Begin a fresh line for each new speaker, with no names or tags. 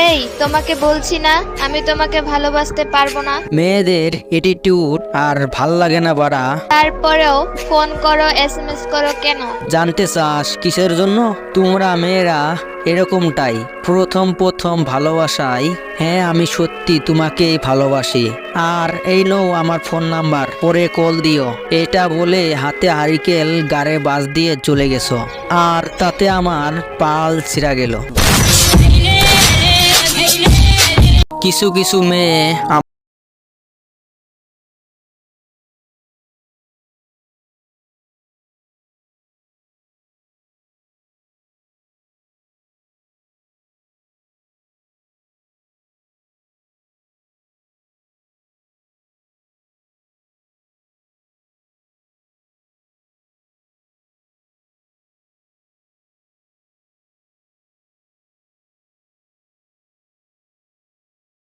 এই তোমাকে বলছি না আমি তোমাকে ভালোবাসতে পারব না।
মেয়েদের এটিটিউড আর ভালো লাগে না বাড়া।
তারপরেও ফোন করো এসএমএস করো কেন?
জানতে চাস কিসের জন্য? তোমরা মেয়েরা এরকমটাই। প্রথম প্রথম ভালোবাসায় হ্যাঁ আমি সত্যি তোমাকেই ভালোবাসি। আর এই নো আমার ফোন নাম্বার পরে কল দিও। এটা বলে হাতে হারিকেল গাড়ে বাস দিয়ে চলে গেছো। আর তাতে আমার পাল ছিঁড়া গেল। কিছু কিছু মেয়ে